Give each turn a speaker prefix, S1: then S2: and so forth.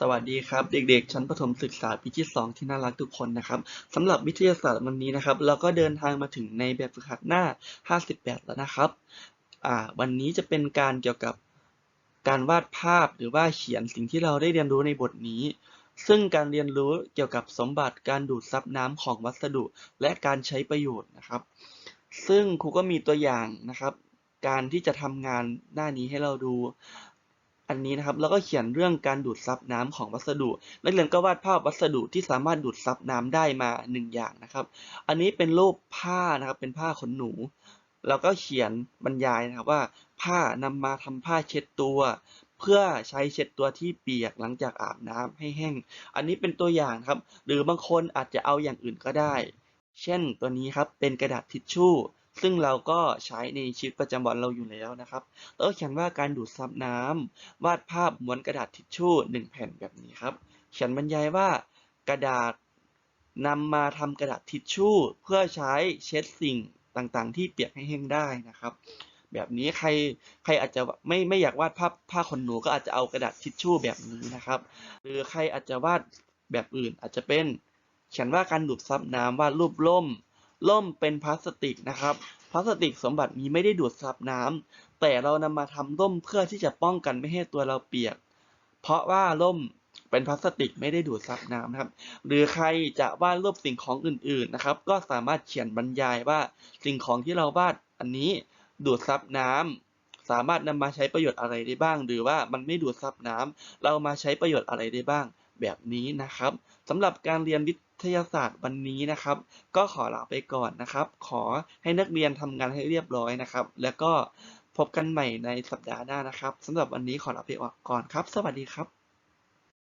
S1: สวัสดีครับเด็กๆ ชั้นประถมศึกษาปีที่ 2 ที่น่ารักทุกคนนะครับสำหรับวิทยาศาสตร์วันนี้นะครับ เราก็เดินทางมาถึงในแบบฝึกหัดหน้า 58 แล้วนะครับอ่าวันนี้จะเป็นการเกี่ยวกับการวาดภาพหรือว่าเขียนสิ่งที่เราได้เรียนรู้ในบทนี้ ซึ่งการเรียนรู้เกี่ยวกับสมบัติการดูดซับน้ำของวัสดุ และการใช้ประโยชน์นะครับ ซึ่งครูก็มีตัวอย่างนะครับ การที่จะทำงานหน้านี้ให้เราดู อันนี้นะครับแล้วก็เขียนเรื่องการดูดซับน้ำของวัสดุ นักเรียนก็วาดภาพวัสดุที่สามารถดูดซับน้ำได้มาหนึ่งอย่างนะครับ อันนี้เป็นรูปผ้านะครับเป็นผ้าขนหนู แล้วก็เขียนบรรยายนะครับว่า ผ้านำมาทำผ้าเช็ดตัว เพื่อใช้เช็ดตัวที่เปียกหลังจากอาบน้ำให้แห้ง อันนี้เป็นตัวอย่างครับ หรือบางคนอาจจะเอาอย่างอื่นก็ได้ เช่นตัวนี้ครับเป็นกระดาษทิชชู่ ซึ่งเราก็ใช้ในชีวิตประจำวันเราอยู่แล้วนะครับแล้วเขียนว่าการดูดซับน้ำวาดภาพม้วนกระดาษทิชชู่หนึ่งแผ่นแบบนี้ครับ เขียนบรรยายว่ากระดาษนำมาทำกระดาษทิชชู่ เพื่อใช้เช็ดสิ่งต่างๆ ที่เปียกให้แห้งได้นะครับ แบบนี้ใครใครอาจจะไม่ไม่อยากวาดภาพผ้าขนหนูก็อาจจะเอากระดาษทิชชู่แบบนี้นะครับ หรือใครอาจจะวาดแบบอื่นอาจจะเป็นเขียนว่าการดูดซับน้ำวาดรูปล่ม ล่มเป็นพลาสติกนะครับ พลาสติกสมบัตินี้ไม่ได้ดูดซับน้ำแต่เรานำมาทำร่มเพื่อที่จะป้องกันไม่ให้ตัวเราเปียก เพราะว่าร่มเป็นพลาสติกไม่ได้ดูดซับน้ำนะครับ หรือใครจะวาดรูปสิ่งของอื่นๆนะครับ ก็สามารถเขียนบรรยายว่าสิ่งของที่เราวาดอันนี้ดูดซับน้ำสามารถนำมาใช้ประโยชน์อะไรได้บ้าง หรือว่ามันไม่ดูดซับน้ำเรามาใช้ประโยชน์อะไรได้บ้าง แบบนี้นะครับสำหรับการเรียนวิท ทยาศาสตร์วันนี้นะครับ ก็ขอลาไปก่อนนะครับ ขอให้นักเรียนทำงานให้เรียบร้อยนะครับ แล้วก็พบกันใหม่ในสัปดาห์หน้านะครับสำหรับวันนี้ขอลาไปก่อนครับ สวัสดีครับ